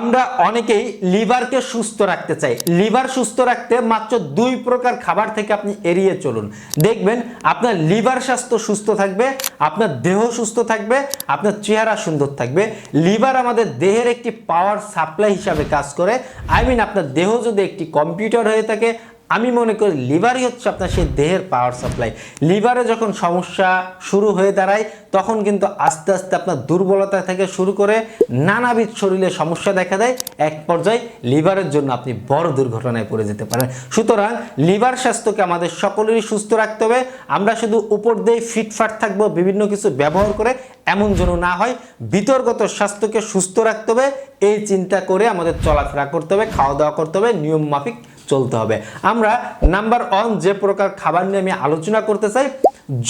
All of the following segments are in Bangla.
আমরা অনেকেই লিভারকে সুস্থ রাখতে চাই। লিভার সুস্থ রাখতে মাত্র দুই প্রকার খাবার থেকে আপনি এড়িয়ে চলুন। দেখবেন আপনার লিভার স্বাস্থ্য সুস্থ থাকবে, আপনার দেহ সুস্থ থাকবে, আপনার চেহারা সুন্দর থাকবে। লিভার আমাদের দেহের একটি পাওয়ার সাপ্লাই হিসাবে কাজ করে। আই মিন আপনার দেহ যদি একটি কম্পিউটার হয়ে থাকে আমি মনে করি লিভারই হচ্ছে আপনার সেই দেহের পাওয়ার সাপ্লাই লিভারে যখন সমস্যা শুরু হয়ে দাঁড়ায়, তখন কিন্তু আস্তে আস্তে আপনার দুর্বলতা থেকে শুরু করে নানাবিধ শরীরে সমস্যা দেখা দেয়। এক পর্যায়ে লিভারের জন্য আপনি বড় দুর্ঘটনায় পড়ে যেতে পারেন। সুতরাং লিভার স্বাস্থ্যকে আমাদের সকলেরই সুস্থ রাখতে হবে। আমরা শুধু উপর দিয়ে ফিটফাট থাকব, বিভিন্ন কিছু ব্যবহার করে এমন যেন না হয়। বিতর্গত স্বাস্থ্যকে সুস্থ রাখতে হবে। এই চিন্তা করে আমাদের চলাফেরা করতে হবে, খাওয়া দাওয়া করতে হবে, নিয়ম মাফিক চলতে হবে। আমরা নাম্বার ওয়ান যে প্রকার খাবার নিয়ে আমি আলোচনা করতে চাই,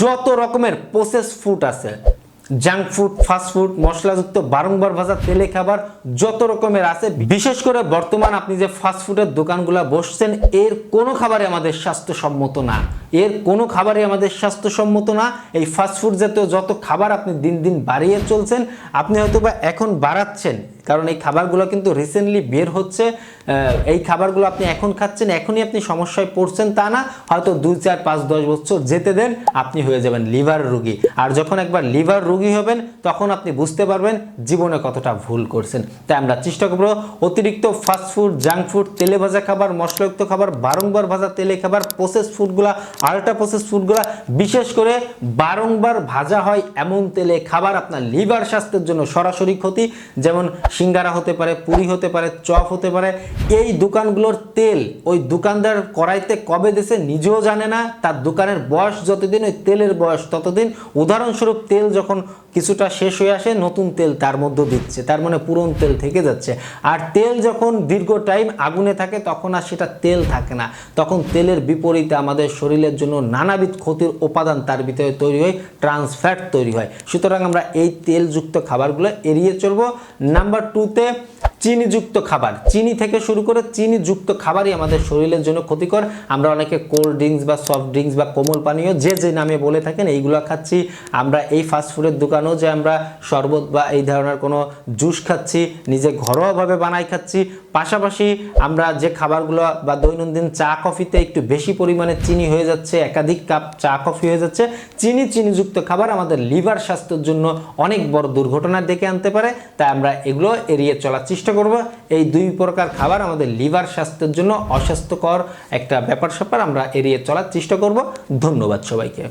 যত রকমের প্রসেস ফুড আছে জাঙ্ক ফুড ফাস্ট ফুড মশলাযুক্ত, বারংবার ভাজা তেলে খাবার, যত রকমের আছে, বিশেষ করে বর্তমান আপনি যে ফাস্টফুডের দোকানগুলো বসছেন, এর কোনো খাবারই আমাদের স্বাস্থ্যসম্মত না। এর কোনো খাবারই আমাদের স্বাস্থ্যসম্মত না। এই ফাস্টফুড জাতীয় যত খাবার আপনি দিন দিন বাড়িয়ে চলছেন, আপনি হয়তো বা এখন বাড়াচ্ছেন। কারণ এই খাবারগুলো কিন্তু রিসেন্টলি বের হচ্ছে। এই খাবারগুলো আপনি এখন খাচ্ছেন, এখনই আপনি সমস্যায় পড়ছেন তা না। হয়তো দুই, চার, পাঁচ, দশ বছর যেতে দেন, আপনি হয়ে যাবেন লিভার রুগী। আর যখন একবার লিভার রুগী হবেন, তখন আপনি বুঝতে পারবেন জীবনে কতটা ভুল করছেন। তাই আমরা চেষ্টা করব অতিরিক্ত ফাস্ট ফুড জাঙ্ক ফুড তেলে ভাজা খাবার, মশলাযুক্ত খাবার, বারংবার ভাজা তেলে খাবার প্রসেস ফুডগুলা আল্ট্রা প্রসেস ফুডগুলা বিশেষ করে বারংবার ভাজা হয় এমন তেলে খাবার আপনার লিভার স্বাস্থ্যের জন্য সরাসরি ক্ষতি, যেমন সিঙ্গারা হতে পারে, পুরি হতে পারে, চপ হতে পারে। এই দোকানগুলোর তেল, ওই দোকানদার কড়াইতে কবে দেশে নিজেও জানে না, তার দোকানের বয়স যতদিন, ওই তেলের বয়স ততদিন। উদাহরণস্বরূপ তেল যখন কিছুটা শেষ হয়ে আসে, নতুন তেল তার মধ্যে দিচ্ছে, তার মানে পুরন তেল থেকে যাচ্ছে। আর তেল যখন দীর্ঘ টাইম আগুনে থাকে, তখন আর সেটা তেল থাকে না। তখন তেলের বিপরীতে আমাদের শরীরের জন্য নানাবিধ ক্ষতির উপাদান তার ভিতরে তৈরি হয় ট্রান্সফ্যাট তৈরি হয়। সুতরাং আমরা এই তেলযুক্ত খাবারগুলো এড়িয়ে চলবো। নাম্বার টুতে চিনিযুক্ত খাবার। চিনি থেকে শুরু করে চিনিযুক্ত খাবারই আমাদের শরীরের জন্য ক্ষতিকর। আমরা অনেকে কোল্ড ড্রিঙ্কস বা সফট ড্রিঙ্কস বা কোমল পানীয় যে যে নামে বলে থাকেন, এইগুলো খাচ্ছি। আমরা এই ফাস্টফুডের দোকানেও যে আমরা শরবত বা এই ধরনের কোনো জুস খাচ্ছি, নিজে ঘরোয়াভাবে বানাই খাচ্ছি। পাশাপাশি আমরা যে খাবারগুলো বা দৈনন্দিন চা, কফিতে একটু বেশি পরিমাণে চিনি হয়ে যাচ্ছে, একাধিক কাপ চা, কফি হয়ে যাচ্ছে, চিনি, চিনিযুক্ত খাবার আমাদের লিভার স্বাস্থ্যের জন্য অনেক বড় দুর্ঘটনার ডেকে আনতে পারে। তাই আমরা এগুলো এড়িয়ে চলার চেষ্টা করব। এই দুই প্রকার খাবার আমাদের লিভার স্বাস্থ্যের জন্য অস্বাস্থ্যকর একটা ব্যাপার স্যাপার আমরা এড়িয়ে চলার চেষ্টা করব। ধন্যবাদ সবাইকে।